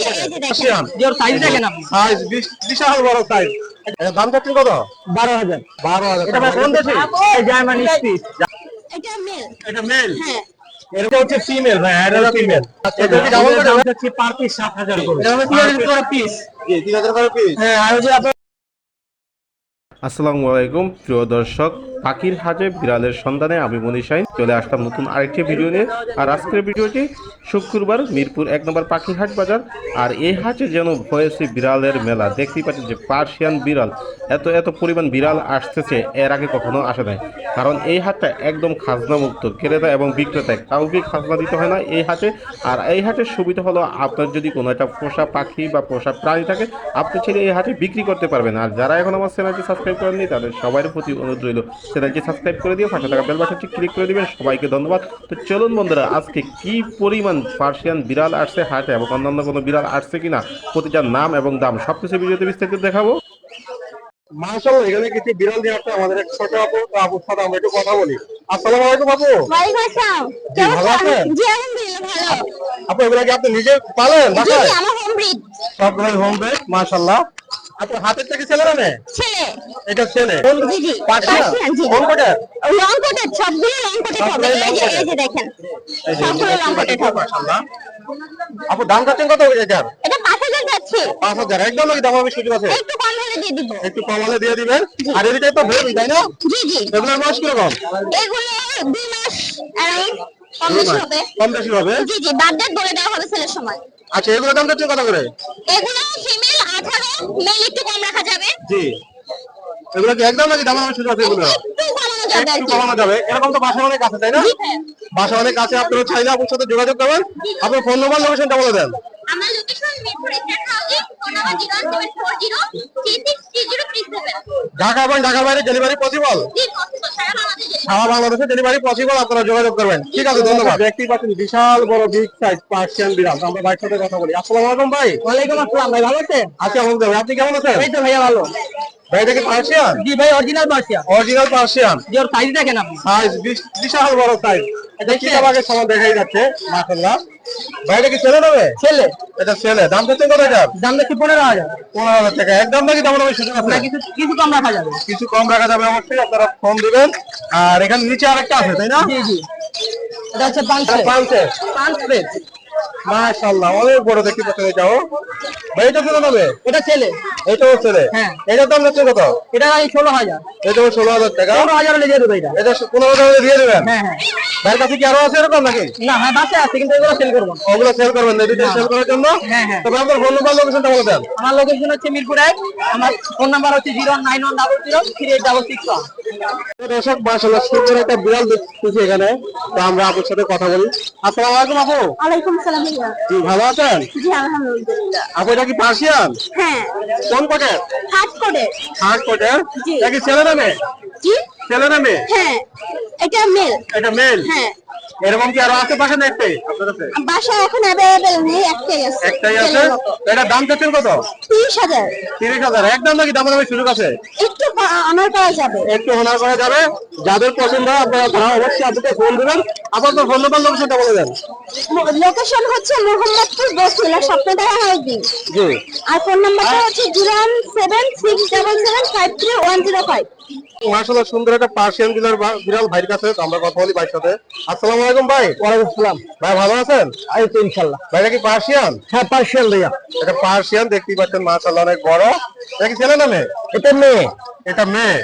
Size দেখেন আপনি। Size বিশাল বড় সাইজ দাম চাচ্ছেন কত? বারো হাজার। বারো হাজার। এটা কোন দেশে? এই স্পিচ এটা মেল এটা মেল হ্যাঁ। এটা হচ্ছে ফিমেল ভাই এটা ফিমেল এটা কি ডাবল এটা কাটে? পার পিস সাত হাজার করে। এটা হবে তিন হাজার করে পিস জি তিন হাজার করে পিস হ্যাঁ আর যে আপনার আসসালামু আলাইকুম। প্রিয় দর্শক পাখির হাজে বিড়ালের সন্ধানে আমি মনীষাইন চলে আসলাম নতুন আরেকটি ভিডিও নিয়ে। আর আজকের ভিডিওটি শুক্রবার মিরপুর এক নম্বর পাখির হাট বাজার। আর এই হাটে যেন হয়েছে বিড়ালের মেলা। দেখতেই পাচ্ছেন যে পার্সিয়ান বিড়াল। এত এত পরিমাণ বিড়াল আসতেছে, এর আগে কখনো আসে নাই। কারণ এই হাটটা একদম খাজনা মুক্ত ক্রেতা এবং বিক্রেতায় কাউকে খাজনা দিতে হয় না এই হাটে। আর এই হাটের সুবিধা হলো আপনার যদি কোনো একটা পোষা পাখি বা পোষা প্রাণী থাকে, আপনি ছেলে এই হাটে বিক্রি করতে পারবেন। আর যারা এখন আমার চ্যানেলটি সাবস্ক্রাইব করেননি তাদের সবার প্রতি অনুরোধ রইল। চ্যানেলটি সাবস্ক্রাইব করে দিয়ে পাশে থাকা বেল বাটনটি ক্লিক করে দিবেন। সবাইকে ধন্যবাদ। তো চলুন বন্ধুরা আজকে কি পরিমাণ পার্সিয়ান বিড়াল আসছে হাটে এবং অন্যান্য কোনো বিড়াল আসছে কিনা প্রতিটার নাম এবং দাম সবকিছু ভিডিওতে বিস্তারিত দেখাবো। মাশাআল্লাহ এখানে কিছু বিড়াল নিয়ে আসছে আমাদের এক ছোট আপু। আপুর সাথে আমরা একটু কথা বলি। আসসালামু আলাইকুম আপু। ওয়ালাইকুম আসসালাম। ভালো আছেন? জি আলহামদুলিল্লাহ ভালো। আপু এগুলা কি আপনি নিজে পালেন? বাসায় জি আমার হোম ব্রিড সবগুলোই হোম বেড মাশাআল্লাহ। আপু হাতের থেকে ছেলে না মেয়ে? ছেলে। এটা ছেলে। জি জি। পার্সিয়ান পার্সিয়ান, জি। কোন কোটের লং কোটেড সবগুলো লং কোটেড হবে। এই যে এই যে দেখেন। সবগুলো লং কোটেড হবে। মাশাআল্লাহ। আপু দাম চাচ্ছেন কত এটার এটা? পাঁচ হাজার যাচ্ছে। পাঁচ হাজার। একদম নাকি দাম হবে সুযোগ আছে? একটু কম হলে দিয়ে দিব। একটু কমালে দিয়ে দিবেন। আর এদিকে তো বেবি তাই না? জি জি। এগুলোর বয়স কীরকম? এগুলো দুই মাস around কম বেশি হবে। কম বেশি হবে? জি জি। বার্থডেট বলে দেওয়া সময়। আচ্ছা এগুলোর দাম কত করে? এগুলো ফিমেল আঠারো মেল একটু কম রাখা যাবে। জি। এগুলো কি একদম নাকি দাম সুযোগ আছে এগুলো? একটু কমানো যাবে এরকম তো বাসা অনেক তাই না? হ্যাঁ। বাসা অনেক আছে আপনারা চাইলে আপনার সাথে যোগাযোগ করবেন। আপনার ফোন নম্বর লোকেশনটা বলে দেন। আমার location Mirpur housing phone number Dhaka এবং ঢাকার বাইরে ডেলিভারি পসিবল জি সারা বাংলাদেশে ডেলিভারি পসিবল আপনারা যোগাযোগ করবেন। ঠিক আছে ধন্যবাদ। দেখতেই পাচ্ছেন বিশাল বড় বিগ সাইজ পার্সিয়ান বিড়াল। আমরা ভাইয়ের সাথে কথা বলি। আসসালামু আলাইকুম ভাই। ওয়ালাইকুম আসসালাম ভাই ভালো আছেন? আচ্ছা আলহামদুলিল্লাহ। আপনি কেমন আছেন? এই তো ভাইয়া ভালো। ভাই এটা কি পার্সিয়ান জি ভাই অরিজিনাল পার্সিয়ান অরিজিনাল পার্সিয়ান জি ওর সাইজ দেখেন আপনি। সাইজ বিশাল বড় সাইজ এটা কি আগে সময় দেখাই যাচ্ছে মাশাআল্লাহ। ভাই এটা কি ছেলে নেবে ছেলে। এটা ছেলে। দাম কত কত এটা দাম পনেরো হাজার। টাকা। একদম নাকি দাম নাকি সুযোগ আছে কিছু কিছু কম রাখা যাবে। কিছু কম রাখা যাবে অবশ্যই আপনারা ফোন দিবেন। আর এখানে নিচে আরেকটা আছে তাই না? জি জি। এটা হচ্ছে পাঁচ পাঁচে পাঁচ মাশাআল্লাহ অনেক বড় দেখতে পাচ্ছেন এটাও। ভাই এটা ছেলে নেবে? এটা ছেলে। এটাও ছেলে? হ্যাঁ। এটার দাম যাচ্ছে কত? এটা এই ষোলো হাজার। এটাও ষোলো হাজার টাকা। পনেরো হাজার হলে দিয়ে দেবো এটা। এটা পনেরো হাজার দিয়ে দেবেন? হ্যাঁ হ্যাঁ। ভাইয়ের কাছে কি আরও আছে এরকম নাকি? না হ্যাঁ বাসে আছে কিন্তু এগুলো সেল করব। ওগুলো সেল করবেন না দুইটা সেল করার জন্য? হ্যাঁ, হ্যাঁ। তবে আপনার ফোন নাম্বার লোকেশনটা বলে দেন। আমার লোকেশন হচ্ছে মিরপুর এক আমার ফোন নাম্বার হচ্ছে zero nine one double zero three eight double six one. দর্শক মাশাআল্লাহ সুন্দর একটা বিড়াল দেখতেছি এখানে। তো আমরা আপুর সাথে কথা বলি। আসসালামু আলাইকুম আপু। ওয়ালাইকুম আসসালাম জি ভালো আছেন? জি আলহামদুলিল্লাহ। আপু এটা কি পার্সিয়ান হ্যাঁ। কোন কোটের? থার্ড কোটের। থার্ড কোটের? জি। এটা কি ছেলে না মেয়ে জি ছেলে না মেয়ে? হ্যাঁ এটা মেল এটা মেল হ্যাঁ। এরকম কি আরও আছে পাশে না একটাই? বাসায় এখন অ্যাভেলেবেল নেই একটাই আছে। একটাই আছে। এটার দাম চাচ্ছেন কত? তিরিশ হাজার। তিরিশ হাজার। একদম নাকি দাম দামের সুযোগ আছে একটু অনার করা যাবে। একটু হোনার করা যাবে। যাদের পছন্দ হয় আপনারা তারা অবশ্যই আপনাকে ফোন দেবেন। আপনার ফোন নাম্বার লোকেশনটা বলে দেন। লোকেশন হচ্ছে মোহাম্মদপুর বসিলা স্বপ্নধারা হাউজিং জি। আর ফোন নাম্বারটা হচ্ছে zero one seven six double seven five three one zero five মার্শাল্লাহ সুন্দর একটা পার্সিয়ান বিড়াল বিড়াল ভাইয়ের কাছে আমরা কথা বলি ভাইয়ের সাথে। আসসালামু আলাইকুম ভাই। ওয়ালাইকুম আসসালাম। ভাই ভালো আছেন? এই তো ইনশাল্লাহ ভাইটা কি পার্সিয়ান হ্যাঁ পার্সিয়ান ভাইয়া। এটা পার্সিয়ান দেখতেই পাচ্ছেন মাশাআল্লাহ অনেক বড়। এটা কি ছেলে না মেয়ে? এটা মেয়ে। এটা মেয়ে।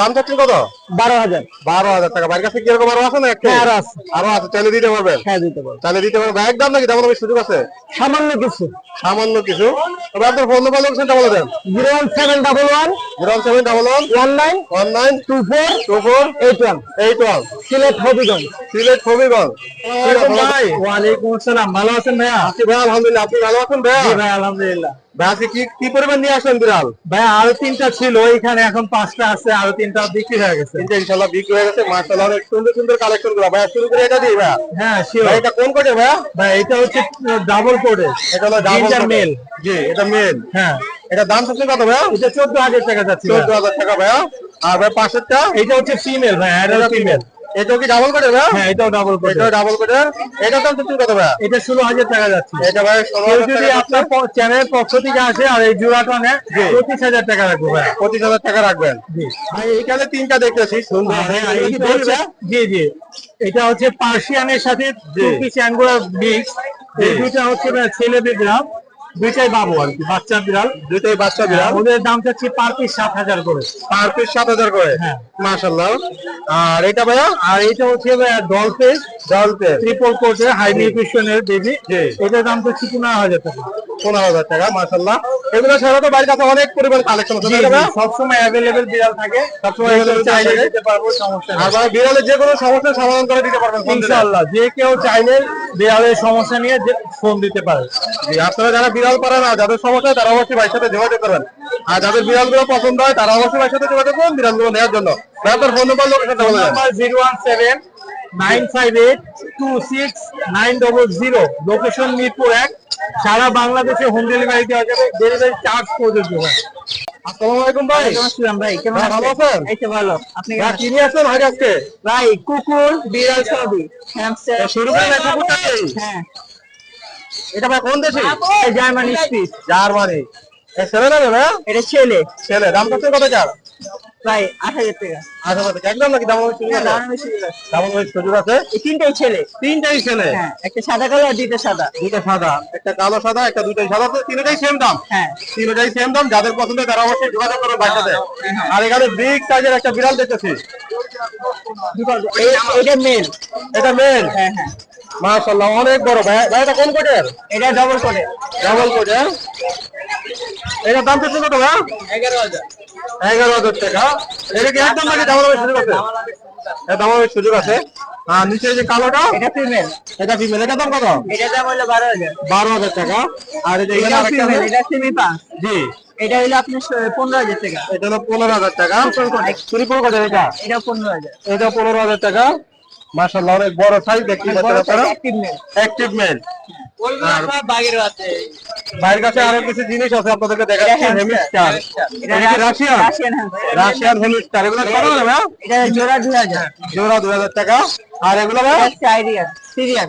দাম চাচ্ছেন কত? বারো হাজার। বারো হাজার টাকা। ভাইয়ের কাছে কীরকম আরও আছে না একটা হ্যাঁ, আরও আছে। আরও আছে চাইলে দিতে পারবেন। হ্যাঁ দিতে পারব। চাইলে দিতে পারবেন। ভাই একদম নাকি? দাম সুযোগ আছে? সামান্য কিছু। সামান্য কিছু। তবে আপনার ফোন নাম্বার লোকেশনটা বলে দেন। Zero one seven double one. Zero seven double one. One nine. One nine. Two four. Two four. Eight one. Eight one. Sylhet Habiganj. Sylhet Habiganj. ভাই ওয়ালাইকুম আসসালাম। ভালো আছেন ভাইয়া? আছি ভাই আলহামদুলিল্লাহ। আপনি ভালো আছেন ভাইয়া? ভাই আলহামদুলিল্লাহ। ভাই আজকে কি কি পরিমাণ নিয়ে আসলেন বিড়াল? ভাই আরও তিনটা ছিল এখানে এখন পাঁচটা আছে আরও তিনটা বিক্রি হয়ে গেছে। তিনটা ইনশাল্লাহ বিক্রি হয়ে গেছে মার্শাল্লাহ অনেক সুন্দর সুন্দর কালেকশনগুলো। ভাইয়া শুরু করে এটা দিই ভাইয়া হ্যাঁ শিওর এটা কোন কোটে ভাইয়া ভাই এটা হচ্ছে ডাবল এটা হলো ডাবল Ginger জি এটা মেল হ্যাঁ। এটা দাম সবচেয়ে কত ভাইয়া এটা চোদ্দ হাজার টাকা যাচ্ছে চোদ্দ হাজার টাকা ভাইয়া আর ভাই পাশেরটা? এটা হচ্ছে ফিমেল ভাই এটা ফিমেল এটা কি ডাবল ভাই? হ্যাঁ এটাও ডাবল কোট এটা ডাবল কোটের এটা দাম তো কত ভাই? এটা ষোলো হাজার টাকা যাচ্ছে। এটা ভাই ষোলো কেউ যদি আপনার চ্যানেলের পক্ষ থেকে আসে আর এই জোড়াটা পঁচিশ হাজার টাকা রাখব ভাই। পঁচিশ হাজার টাকা রাখবেন। জি। ভাই এইখানে তিনটা দেখতেছি। সুন্দর। এইটা বলছে? হচ্ছে- জি জি। এটা হচ্ছে পার্সিয়ানের সাথে তুর্কিশ অ্যাঙ্গুলার মিক্স এই দুইটা হচ্ছে ছেলেদের বিড়াল দুইটাই বাবু আর কি বাচ্চা বিড়াল। দুটোই বাচ্চা বিড়াল। ওদের দাম চাচ্ছি পার পিস সাত হাজার করে। পার পিস সাত হাজার করে? হ্যাঁ। মাশাল্লাহ আর এটা ভাইয়া? আর এটা হচ্ছে ডল পেস জলতে ট্রিপল হাই নিউট্রিশনের বেবি এটার দাম চাচ্ছি পনেরো হাজার টাকা। পনেরো হাজার টাকা মাশাল্লাহ এগুলো তো বাড়ির কাছে অনেক পরিমাণ কালেকশন আছে ভাইয়া? সবসময় অ্যাভেলেবেল বিড়াল থাকে। সবসময় চাইলে দিতে পারব সমস্যা বিড়ালের যে কোনো সমস্যার সমাধান করে দিতে পারবেন ইনশাআল্লাহ যে কেউ চাইলে বিড়ালের সমস্যা নিয়ে ফোন দিতে পারে। আপনারা যারা বিড়াল পারে না যাদের সমস্যা তারা অবশ্যই ভাইয়ের সাথে যোগাযোগ করবেন। আর যাদের বিড়ালগুলো পছন্দ হয় তারা অবশ্যই ভাইয়ের সাথে যোগাযোগ করুন বিড়ালগুলো নেওয়ার জন্য। আপনার ফোন নাম্বার লোকেশনটা বলে number zero one seven nine five eight two six nine double zero location Mirpur এক। সারা বাংলাদেশে হোম ডেলিভারি দেওয়া যাবে। ডেলিভারি চার্জ প্রযোজ্য হয়। আসসালামু আলাইকুম ভাই। আসসালাম ভাই কেমন ভাই, ভালো আছেন? এই তো ভালো। আপনি ভাই, কি নিয়ে আসছেন ভাই আজকে? ভাই কুকুর বিড়াল সবই। হ্যামস্টার শুরু কুকুরটাকে। হ্যাঁ। এটা ভাই কোন দেশে? জার্মানি স্পিচ জার্মানি এ ছেলে না এটা ছেলে। ছেলে দাম কত কত চার? ভাই আট হাজার টাকা। একদম নাকি দাম আছে দাম বেশি। দাম সুযোগ আছে? এই তিনটাই ছেলে। তিনটাই ছেলে? হ্যাঁ একটা সাদা কালো আর দুইটা সাদা। দুটো সাদা একটা কালো সাদা একটা দুটোই সাদা তো তিনটাই সেম দাম? হ্যাঁ। তিনটাই সেম দাম যাদের পছন্দ তারা অবশ্যই যোগাযোগ করবে সাথে আর এখানে বিগ সাইজের একটা বিড়াল দেখতেছি। এটা মেল এটা মেল হ্যাঁ হ্যাঁ। মাশাআল্লাহ অনেক বড়। ভাই ভাই এটা কোন কোটের? এটা ডবল করে ডাবল কোটের এটা দাম কত কত ভাই? এগারো হাজার। এগারো হাজার টাকা। এটা কি একদম নাকি দাম সুযোগ আছে? এটা দাম সুযোগ আছে। আর নিচে যে কালোটা এটা ফিমেল এটা ফিমেল এটা দাম কত? এটা দাম হলো বারো হাজার। টাকা। আর এখানে এটা ফিমেল এটা সেমি জি। এটা হলো আপনার পনেরো হাজার টাকা। এটা হলো পনেরো হাজার টাকা। ট্রিপল কোটের এটা? এটা পনেরো হাজার। এটা পনেরো হাজার টাকা। মাশাআল্লাহ অনেক বড় সাইজ দেখতে পাচ্ছেন আপনারা? অ্যাক্টিভ মেল বাইরের কাছে আরও কিছু জিনিস আছে আপনাদেরকে দেখাচ্ছি হেমিস্টার এটা রাশিয়ান রাশিয়ান। হেমিস্টার এগুলো কত এটা জোড়া দুই হাজার। জোড়া দুই হাজার টাকা। আর এগুলো ভাই? সিরিয়ান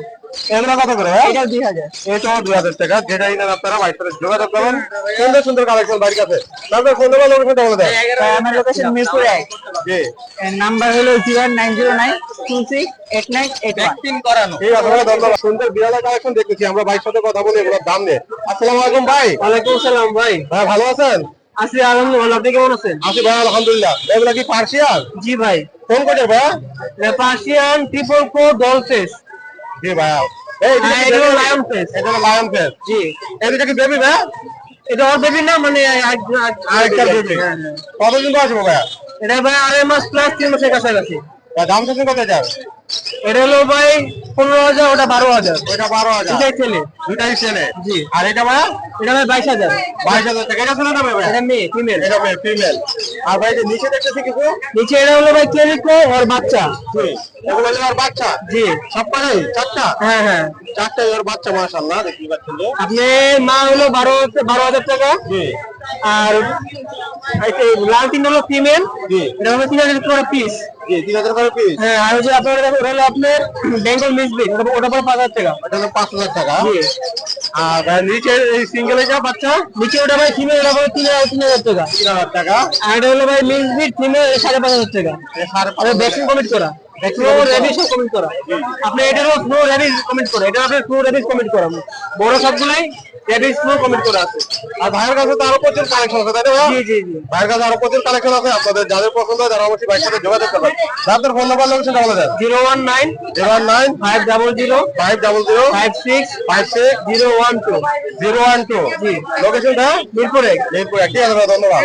এগুলো কত করে এটাও দুই হাজার। এটাও দুই হাজার টাকা। যেটাই নেন আপনারা বাইর সাথে যোগাযোগ করবেন। সুন্দর সুন্দর কালেকশন বাড়ির কাছে। তারপরে ফোন নাম্বার লোকেশনটা বলে দেন তাই আমার লোকেশন মিরপুর এক। জি। নাম্বার হলো zero nine zero nine two six eight nine eight one ঠিক আছে ভাই ধন্যবাদ। সুন্দর বিড়ালের কালেকশন দেখতেছি। আমরা ভাইয়ের সাথে কথা বলি এগুলোর দাম নিয়ে। আসসালামু আলাইকুম ভাই। ওয়ালাইকুম আসসালাম ভাই। ভাই ভালো আছেন? আছি আলহামদুলিল্লাহ। আপনি কেমন আছেন? আছি ভাই আলহামদুলিল্লাহ। এগুলো কি পার্সিয়াল জি ভাই। কোন কোটের ভাই? Persian triple four doll face জি ভাই। এই হ্যাঁ, এটা লায়ন ফেস জি। কি বেবি ভাই? এটা ওর বেবি না মানে আরেকটা বেবি কতদিন বয়স হবে ভাই? এটা ভাই আড়াই মাস প্লাস তিন মাসের কাছাকাছি। দাম কত যার এটা হলো ভাই পনেরো হাজার ওটা বারো হাজার। ওইটা বারো হাজার। দুটাই ছেলে। দুটাই ছেলে। জি। আর এটা ভাই এটা ভাই বাইশ হাজার। বাইশ হাজার টাকা। এটা ছেলে না ভাই? এটা মেয়ে ফিমেল এটা মেয়ে ফিমেল আর ভাই যে নিচে দেখতেছি কিছু নিচে এটা হলো ভাই ক্লিনিকো ওর বাচ্চা। জি। এগুলো হলো আর বাচ্চা? জি। সব পারে চারটা? হ্যাঁ হ্যাঁ। চারটা ওর বাচ্চা মাশাআল্লাহ দেখতে পাচ্ছেন আপনি মা হলো বারো বারো হাজার টাকা। জি। আর লাল তিন হলো ফিমেল এটা হলো তিন হাজার টাকা পিস তিন হাজার করে পিস হ্যাঁ আর আপনার ওটা হলো আপনার বেঙ্গল মিসবিট ওটা ওটা পরে পাঁচ হাজার টাকা। এটা হলো পাঁচ হাজার টাকা। আর নিচে সিঙ্গেল বাচ্চা নিচে ওটা ভাই ফিমেল ওটা পরে তিন হাজার তিন হাজার টাকা। তিন হাজার টাকা। আর এটা হলো ভাই ফিমেল সাড়ে পাঁচ হাজার টাকা। সাড়ে পাঁচ আর হাজার। ভ্যাকসিন টাকা। করা। স্নো রেবিস কমিট করা। আপনি এটারও স্নো রেবিস কমিট করা। এটা আপনি স্নো রেবিস কমিট করা। বড় সবগুলাই রেবিস স্নো কমিট করা আছে। আর ভাইয়ের কাছে তো আরও প্রচুর কালেকশন আছে তাই না জি জি জি। ভাইয়ের কাছে আরও প্রচুর কালেকশন আছে। আপনাদের যাদের পছন্দ হয় তারা অবশ্যই ভাইয়ের সাথে যোগাযোগ করবেন। আপনার ফোন নাম্বার লোকেশনটা বলে দেন। Zero one nine zero nine five double zero five double zero five six five six zero one two zero one two. জি। লোকেশনটা মিরপুর। এক মিরপুর একটি ধন্যবাদ।